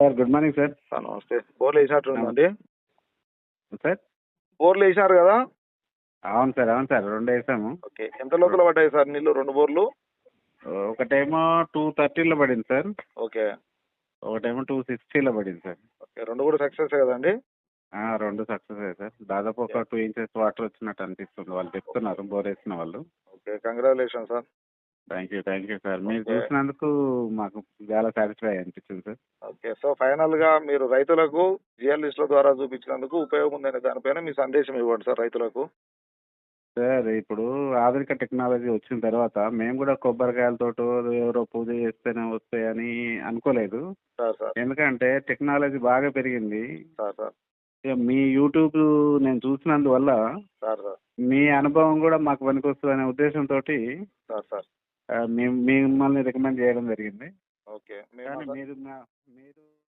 Sir good morning sir. Sir నమస్తే. బోర్లు వేసినట్టుందండి sir? బోర్లు వేసినారు కదా? అవును సార్ అవును సార్. రెండు వేసాము. ఓకే. ఎంత లోతుల పడ్డాయి సార్ నీళ్ళు రెండు బోర్లు? ఒకటేమో టూ థర్టీలో పడింది సార్. ఓకే. ఒకటేమో టూ సిక్స్టీలో పడింది సార్. ఓకే రెండు కూడా సక్సెస్ కదండి? రెండు సక్సెస్ అయ్యాయి సార్. దాదాపు ఒక టూ ఇంచెస్ వాటర్ వచ్చినట్టు అనిపిస్తుంది వాళ్ళు చెప్తున్నారు బోర్ వేసిన వాళ్ళు. Okay congratulation sir. Thank you thank you sir. మీరు Okay. చూసినందుకు మాకు చాలా సాటిస్ఫై అనిపించింది సార్. ఓకే సో ఫైనల్గా మీరు రైతులకు జిఎల్ లిస్టుల ద్వారా చూపించినందుకు ఉపయోగం ఉందనే దానిపైన మీ సందేశం ఇవ్వండి సార్ రైతులకు. సార్ ఇప్పుడు ఆధునిక టెక్నాలజీ వచ్చిన తర్వాత మేము కూడా కొబ్బరికాయలతోటో ఎవరో పూజ చేస్తేనే వస్తాయని అనుకోలేదు. Sir sir. ఎందుకంటే టెక్నాలజీ బాగా పెరిగింది. Sir sir. ఇక మీ యూట్యూబ్ నేను చూసినందువల్ల సార్ సార్. మీ అనుభవం కూడా మాకు పనికొస్తుంది అనే ఉద్దేశంతో సార్ సార్. మేము మిమ్మల్ని రికమెండ్ చేయడం జరిగింది. ఓకే. కానీ మీరు మా- మీరు